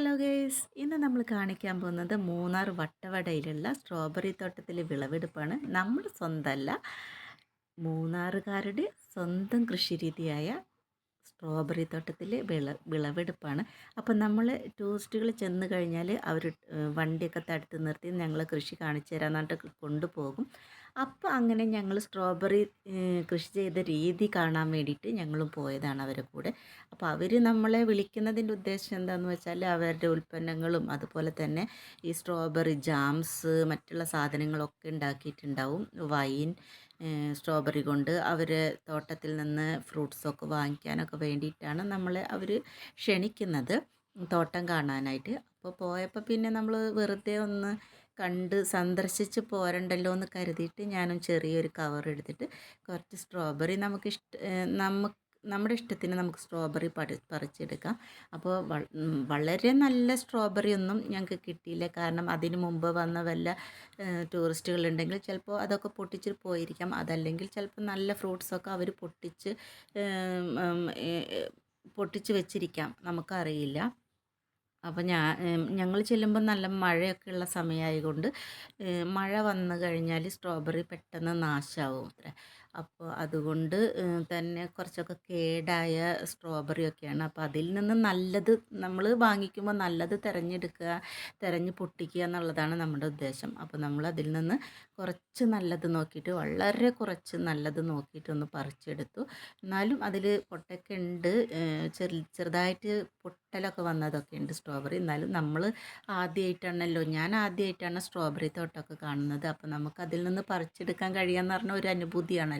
Hello guys ഇന്ന് നമ്മൾ കാണിക്കാൻ പോകുന്നത് മൂന്നാർ വട്ടവടയിലുള്ള സ്ട്രോബെറി തോട്ടത്തിലെ വിളവെടുപ്പാണ്. നമ്മൾ സ്വന്തമല്ല മൂന്നാറുകാരുടെ സ്വന്തം കൃഷിരീതിയായ സ്ട്രോബെറി തോട്ടത്തിലെ വിള വിളവെടുപ്പാണ്. അപ്പോൾ നമ്മൾ ടൂറിസ്റ്റുകൾ ചെന്ന് കഴിഞ്ഞാൽ അവർ വണ്ടിയൊക്കെ തടുത്ത് നിർത്തി ഞങ്ങൾ കൃഷി കാണിച്ചു തരാൻ കൊണ്ടുപോകും. അപ്പോൾ അങ്ങനെ ഞങ്ങൾ സ്ട്രോബെറി കൃഷി ചെയ്ത രീതി കാണാൻ വേണ്ടിയിട്ട് ഞങ്ങൾ പോയതാണ് അവരെ കൂടെ. അപ്പോൾ അവർ നമ്മളെ വിളിക്കുന്നതിന്റെ ഉദ്ദേശം എന്താണെന്ന് വെച്ചാൽ അവരുടെ ഉൽപ്പന്നങ്ങളും അതുപോലെ തന്നെ ഈ സ്ട്രോബെറി ജാംസ് മറ്റുള്ള സാധനങ്ങളൊക്കെ ഉണ്ടാക്കിയിട്ടുണ്ടാവും. വൈൻ സ്ട്രോബെറി കൊണ്ട് അവർ തോട്ടത്തിൽ നിന്ന് ഫ്രൂട്ട്സൊക്കെ വാങ്ങിക്കാനൊക്കെ വേണ്ടിയിട്ടാണ് നമ്മളെ അവർ ക്ഷണിക്കുന്നത് തോട്ടം കാണാനായിട്ട്. അപ്പോൾ പോയപ്പോൾ പിന്നെ നമ്മൾ വെറുതെ ഒന്ന് കണ്ട് സന്ദർശിച്ച് പോരണ്ടല്ലോ എന്ന് കരുതിയിട്ട് ഞാനും ചെറിയൊരു കവർ എടുത്തിട്ട് കുറച്ച് സ്ട്രോബെറി നമുക്ക് ഇഷ്ട നമുക്ക് നമ്മുടെ ഇഷ്ടത്തിന് നമുക്ക് സ്ട്രോബെറി പറി പറിച്ചെടുക്കാം. അപ്പോൾ വളരെ നല്ല സ്ട്രോബെറി ഒന്നും ഞങ്ങൾക്ക് കിട്ടിയില്ല. കാരണം അതിന് മുമ്പ് വന്ന വല്ല ടൂറിസ്റ്റുകളുണ്ടെങ്കിൽ ചിലപ്പോൾ അതൊക്കെ പൊട്ടിച്ച് പോയിരിക്കാം. അതല്ലെങ്കിൽ ചിലപ്പോൾ നല്ല ഫ്രൂട്ട്സൊക്കെ അവർ പൊട്ടിച്ച് പൊട്ടിച്ച് വെച്ചിരിക്കാം. നമുക്കറിയില്ല. അപ്പോൾ ഞാൻ ഞങ്ങൾ ചെല്ലുമ്പോൾ നല്ല മഴയൊക്കെ ഉള്ള സമയമായതുകൊണ്ട് മഴ വന്നു കഴിഞ്ഞാൽ സ്ട്രോബെറി പെട്ടെന്ന് നാശമാവും അത്രേ. അപ്പോൾ അതുകൊണ്ട് തന്നെ കുറച്ചൊക്കെ കേടായ സ്ട്രോബെറി ഒക്കെയാണ്. അപ്പോൾ അതിൽ നിന്ന് നല്ലത് നമ്മൾ വാങ്ങിക്കുമ്പോൾ നല്ലത് തിരഞ്ഞെടുക്കുക തിരഞ്ഞ് പൊട്ടിക്കുക എന്നുള്ളതാണ് നമ്മുടെ ഉദ്ദേശം. അപ്പോൾ നമ്മൾ അതിൽ നിന്ന് കുറച്ച് നല്ലത് നോക്കിയിട്ട് വളരെ കുറച്ച് നല്ലത് നോക്കിയിട്ട് ഒന്ന് പറിച്ചെടുത്തു. എന്നാലും അതിൽ പൊട്ടൊക്കെ ഉണ്ട്. ചെറു ചെറുതായിട്ട് പൊട്ടലൊക്കെ വന്നതൊക്കെ ഉണ്ട് സ്ട്രോബെറി എന്നാലും നമ്മൾ ആദ്യമായിട്ടാണല്ലോ ഞാൻ ആദ്യമായിട്ടാണ് സ്ട്രോബെറി തോട്ടമൊക്കെ കാണുന്നത്. അപ്പോൾ നമുക്ക് അതിൽ നിന്ന് പറിച്ചെടുക്കാൻ കഴിയുക എന്ന് പറഞ്ഞ ഒരു അനുഭൂതിയാണല്ലോ.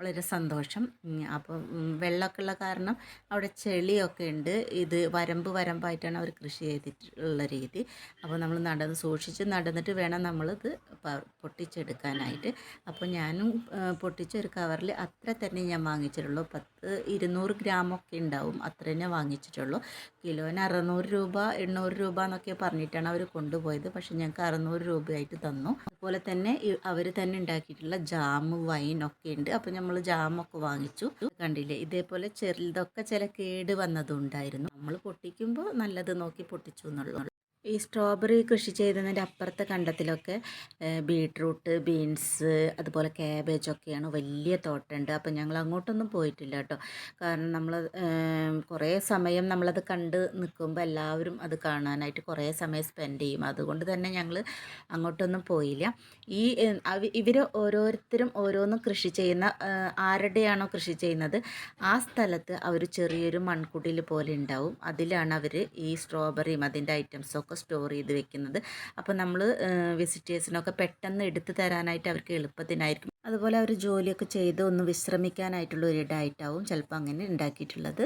വളരെ സന്തോഷം. അപ്പോൾ വെള്ളമൊക്കെ ഉള്ള കാരണം അവിടെ ചെളിയൊക്കെ ഉണ്ട്. ഇത് വരമ്പ് വരമ്പായിട്ടാണ് അവർ കൃഷി ചെയ്തിട്ടുള്ള രീതി. അപ്പോൾ നമ്മൾ നടന്ന് സൂക്ഷിച്ച് നടന്നിട്ട് വേണം നമ്മളിത് പൊട്ടിച്ചെടുക്കാനായിട്ട്. അപ്പോൾ ഞാനും പൊട്ടിച്ച ഒരു കവറിൽ അത്ര തന്നെ ഞാൻ വാങ്ങിച്ചിട്ടുള്ളൂ. പത്ത് ഇരുന്നൂറ് ഗ്രാമൊക്കെ ഉണ്ടാവും. അത്ര തന്നെ വാങ്ങിച്ചിട്ടുള്ളൂ. കിലോന് അറുന്നൂറ് രൂപ എണ്ണൂറ് രൂപ എന്നൊക്കെ പറഞ്ഞിട്ടാണ് അവർ കൊണ്ടുപോയത്. പക്ഷേ ഞങ്ങൾക്ക് അറുന്നൂറ് രൂപയായിട്ട് തന്നു. അതുപോലെ തന്നെ അവർ തന്നെ ഉണ്ടാക്കിയിട്ടുള്ള ജാം വൈൻ ഒക്കെ ഉണ്ട്. അപ്പോൾ നമ്മൾ ജാമൊക്കെ വാങ്ങിച്ചു. കണ്ടില്ലേ? ഇതേപോലെ ചെറുതൊക്കെ ചില കേട് വന്നതുണ്ടായിരുന്നു. നമ്മൾ പൊട്ടിക്കുമ്പോൾ നല്ലത് നോക്കി പൊട്ടിച്ചു എന്നുള്ളൂ ഈ സ്ട്രോബെറി കൃഷി ചെയ്തതിന്റെ അപ്പുറത്തെ കണ്ടത്തിലൊക്കെ ബീട്രൂട്ട് ബീൻസ് അതുപോലെ ക്യാബേജൊക്കെയാണ് വലിയ തോട്ടമുണ്ട്. അപ്പോൾ ഞങ്ങൾ അങ്ങോട്ടൊന്നും പോയിട്ടില്ല കേട്ടോ. കാരണം നമ്മൾ കുറേ സമയം നമ്മളത് കണ്ട് നിൽക്കുമ്പോൾ എല്ലാവരും അത് കാണാനായിട്ട് കുറേ സമയം സ്പെൻഡ് ചെയ്യും. അതുകൊണ്ട് തന്നെ ഞങ്ങൾ അങ്ങോട്ടൊന്നും പോയില്ല. ഈ ഇവർ ഓരോരുത്തരും ഓരോന്നും കൃഷി ചെയ്യുന്ന ആരുടെയാണോ കൃഷി ചെയ്യുന്നത് ആ സ്ഥലത്ത് അവർ ചെറിയൊരു മൺകുടിൽ പോലെ ഉണ്ടാവും. അതിലാണ് അവർ ഈ സ്ട്രോബെറിയും അതിന്റെ ഐറ്റംസൊക്കെ ഒക്കെ സ്റ്റോർ ചെയ്ത് വെക്കുന്നത്. അപ്പോൾ നമ്മൾ വിസിറ്റേഴ്സിനൊക്കെ പെട്ടെന്ന് എടുത്തു തരാനായിട്ട് അവർക്ക് എളുപ്പത്തിനായിരിക്കും. അതുപോലെ അവർ ജോലിയൊക്കെ ചെയ്ത് ഒന്ന് വിശ്രമിക്കാനായിട്ടുള്ള ഒരു ഇടമായിട്ടാവും ചിലപ്പോൾ അങ്ങനെ ഉണ്ടാക്കിയിട്ടുള്ളത്.